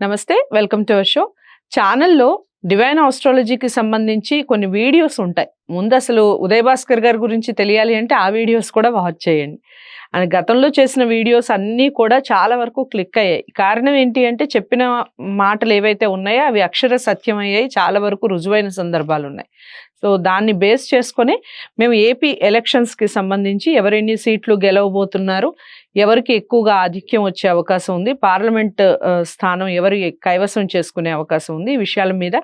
Namaste welcome to our show. ఛానల్లో divine ఆస్ట్రాలజీకి సంబంధించి కొన్ని వీడియోస్ ఉంటాయి. ముందు అసలు ఉదయ్ భాస్కర్ గారి గురించి తెలియాలి అంటే ఆ వీడియోస్ కూడా వాచ్ చేయండి. అని గతంలో చేసిన వీడియోస్ అన్నీ కూడా చాలా వరకు క్లిక్ అయ్యాయి. కారణం ఏంటి అంటే చెప్పిన మాటలు ఏవైతే ఉన్నాయో అవి అక్షర సత్యమయ్యాయి చాలా వరకు రుజువైన సందర్భాలు ఉన్నాయి. సో దాన్ని బేస్ చేసుకొని మేము ఏపీ ఎలక్షన్స్కి సంబంధించి ఎవరెన్ని సీట్లు గెలవబోతున్నారు ఎవరికి ఎక్కువగా ఆధిక్యం వచ్చే అవకాశం ఉంది పార్లమెంట్ స్థానం ఎవరి కైవసం చేసుకునే అవకాశం ఉంది ఈ విషయాల మీద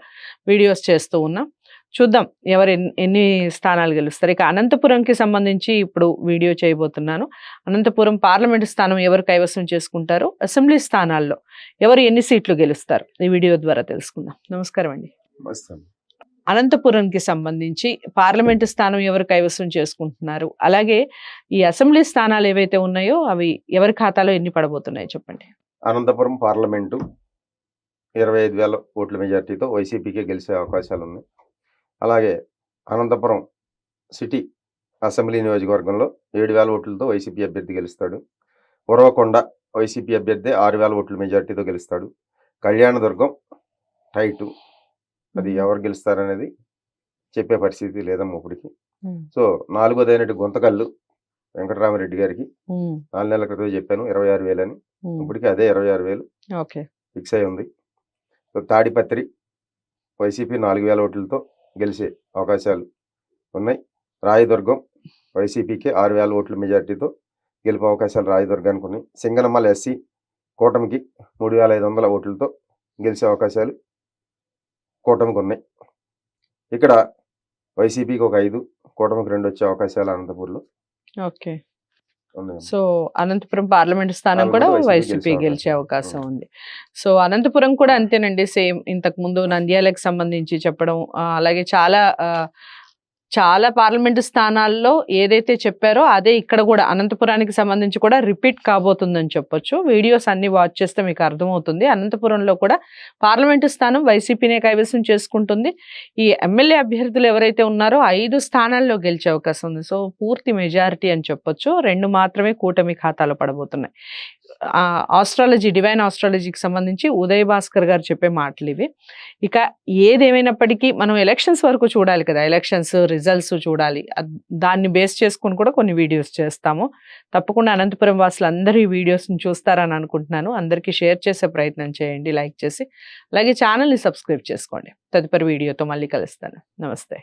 వీడియోస్ చేస్తూ ఉన్నాం. చూద్దాం ఎవరు ఎన్ని- స్థానాలు గెలుస్తారు. ఇక అనంతపురంకి సంబంధించి ఇప్పుడు వీడియో చేయబోతున్నాను. అనంతపురం పార్లమెంట్ స్థానం ఎవరు కైవసం చేసుకుంటారు? అసెంబ్లీ స్థానాల్లో ఎవరు ఎన్ని సీట్లు గెలుస్తారు? ఈ వీడియో ద్వారా తెలుసుకుందాం. నమస్కారం అండి. అనంతపురంకి సంబంధించి పార్లమెంటు స్థానం ఎవరు కైవసం చేసుకుంటున్నారు? అలాగే ఈ అసెంబ్లీ స్థానాలు ఏవైతే ఉన్నాయో అవి ఎవరి ఖాతాలో ఎన్ని పడబోతున్నాయి చెప్పండి. అనంతపురం పార్లమెంటు ఇరవై ఐదు వేల ఓట్ల మెజార్టీతో వైసీపీకే గెలిచే అవకాశాలు ఉన్నాయి అలాగే అనంతపురం సిటీ అసెంబ్లీ నియోజకవర్గంలో ఏడు వేల ఓట్లతో వైసీపీ అభ్యర్థి గెలుస్తాడు. ఉరవకొండ వైసీపీ అభ్యర్థి ఆరు వేల ఓట్ల మెజార్టీతో గెలుస్తాడు. కళ్యాణదుర్గం టైటు. అది ఎవరు గెలుస్తారనేది చెప్పే పరిస్థితి లేదమ్మా ఇప్పటికి. సో నాలుగోది అయినట్టు గుంతకల్లు వెంకటరామరెడ్డి గారికి నాలుగు నెలల క్రితం చెప్పాను ఇరవై ఆరు వేలని ఉమ్, ఇప్పటికీ అదే ఇరవై ఆరు వేలు ఓకే. ఫిక్స్ అయి ఉంది. సో తాడిపత్రి వైసీపీ నాలుగు వేల ఓట్లతో గెలిచే అవకాశాలు ఉన్నాయి. రాయదుర్గం వైసీపీకి ఆరు వేల ఓట్ల మెజార్టీతో గెలుపు అవకాశాలు రాయదుర్గానికి ఉన్నాయి. సింగనమల ఎస్సీ కూటమికి మూడు వేల ఐదు వందల ఓట్లతో గెలిచే అవకాశాలు కూటమికి ఉన్నాయి. ఇక్కడ వైసీపీకి ఒక ఐదు కూటమికి రెండు వచ్చే అవకాశాలు అనంతపూర్లో. ఓకే. సో అనంతపురం పార్లమెంట్ స్థానం కూడా వైసీపీ గెలిచే అవకాశం ఉంది. సో అనంతపురం కూడా అంతేనండి. సేమ్ ఇంతకు ముందు నంద్యాలకు సంబంధించి చెప్పడం అలాగే చాలా చాలా పార్లమెంటు స్థానాల్లో ఏదైతే చెప్పారో అదే ఇక్కడ కూడా అనంతపురానికి సంబంధించి కూడా రిపీట్ కాబోతుందని చెప్పొచ్చు. వీడియోస్ అన్ని వాచ్ చేస్తే మీకు అర్థమవుతుంది. అనంతపురంలో కూడా పార్లమెంటు స్థానం వైసీపీనే కైవసం చేసుకుంటుంది. ఈ ఎమ్మెల్యే అభ్యర్థులు ఎవరైతే ఉన్నారో ఐదు స్థానాల్లో గెలిచే అవకాశం ఉంది. సో పూర్తి మెజారిటీ అని చెప్పొచ్చు. రెండు మాత్రమే కూటమి ఖాతాలో పడబోతున్నాయి. ఆస్ట్రాలజీ డివైన్ ఆస్ట్రాలజీకి సంబంధించి ఉదయ్ భాస్కర్ గారు చెప్పే మాటలు ఇవి ఇక ఏదేమైనప్పటికీ మనం ఎలక్షన్స్ వరకు చూడాలి కదా. ఎలక్షన్స్ రిజల్ట్స్ చూడాలి. దాన్ని బేస్ చేసుకొని కూడా కొన్ని వీడియోస్ చేస్తాము. తప్పకుండా అనంతపురం వాసులు అందరూ ఈ వీడియోస్ని చూస్తారని అనుకుంటున్నాను. అందరికీ షేర్ చేసే ప్రయత్నం చేయండి లైక్ చేసి. అలాగే ఛానల్ని సబ్స్క్రైబ్ చేసుకోండి. తదుపరి వీడియోతో మళ్ళీ కలుస్తాను. నమస్తే.